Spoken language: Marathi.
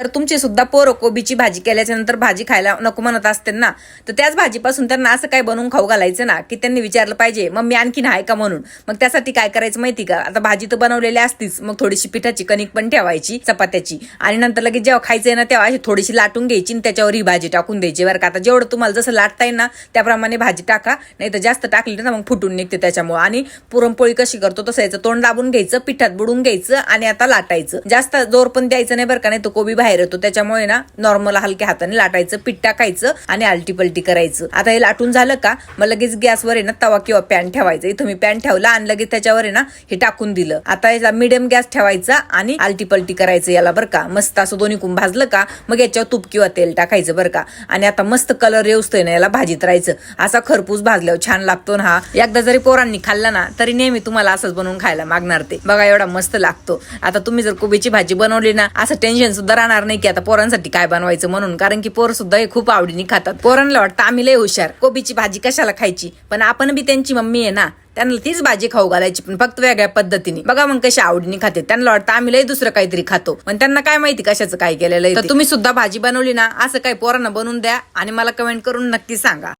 तर तुमची सुद्धा पोरं कोबीची भाजी केल्याच्यानंतर भाजी खायला नको म्हणत असते ना तर त्याच भाजीपासून त्यांना असं काय बनवून खाऊ घालायचं ना की त्यांनी विचारलं पाहिजे मग मी आणखीन आहे का म्हणून? मग त्यासाठी काय करायचं माहिती का? आता भाजी तर बनवलेली असतीच मग थोडीशी पिठाची कणिक पण ठेवायची चपात्याची. आणि नंतर लगेच जेव्हा खायचंय ना तेव्हा अशी थोडीशी लाटून घ्यायची आणि त्याच्यावर ही भाजी टाकून द्यायची. बरं का? आता जेवढं तुम्हाला जसं लाटता येईल ना त्याप्रमाणे भाजी टाका नाही तर जास्त टाकली ना मग फुटून निघते त्याच्यामुळे. आणि पुरणपोळी कशी करतो तसं याचं तोंड दाबून घ्यायचं पिठात बुडून घ्यायचं आणि आता लाटायचं. जास्त जोर पण द्यायचं नाही बरं का नाही तो कोबी बाहेर येतो. त्याच्यामुळे ना नॉर्मल हलक्या हाताने लाटायचं पीठ टाकायचं आणि आलटी पलटी करायचं. आता हे लाटून झालं का मग लगेच गॅसवर आहे ना तवा किंवा पॅन ठेवायचं. इथं मी पॅन ठेवला आणि लगेच त्याच्यावर आहे ना हे टाकून दिलं. आता याचा मिडियम गॅस ठेवायचा आणि आलटी पलटी करायचं याला बरं का. मस्त असं दोन्ही कुंभ भाजलं का मग याच्यावर तूप किंवा तेल टाकायचं बरं का. आणि आता मस्त कलर येऊस्तोय ना याला भाजीत राहायचं. असा खरपूस भाजल्यावर छान लागतो ना हा. एकदा जरी पोरांनी खाल्ला ना तरी नेहमी तुम्हाला असंच बनवून खायला मागणार ते. बघा एवढा मस्त लागतो. आता तुम्ही जर कोबीची भाजी बनवली ना असं टेन्शन सुद्धा राहणार नाही की आता पोरांसाठी काय बनवायचं म्हणून. कारण की पोरं सुद्धा हे खूप आवडीने खातात. पोरांना वाटतं आम्ही लय हुशार. कोबीची भाजी कशाला खायची? पण आपण बी त्यांची मम्मी आहे ना त्यांना तीच भाजी खाऊ घालायची पण फक्त वेगळ्या पद्धतीने. बघा मग कशी आवडीने खाते. त्यांना वाटतं आम्ही लय दुसरं काहीतरी खातो. पण त्यांना काय माहिती कशाचं काय केलेलं. तर तुम्ही सुद्धा भाजी बनवली ना असं काही पोरांना बनवून द्या आणि मला कमेंट करून नक्की सांगा.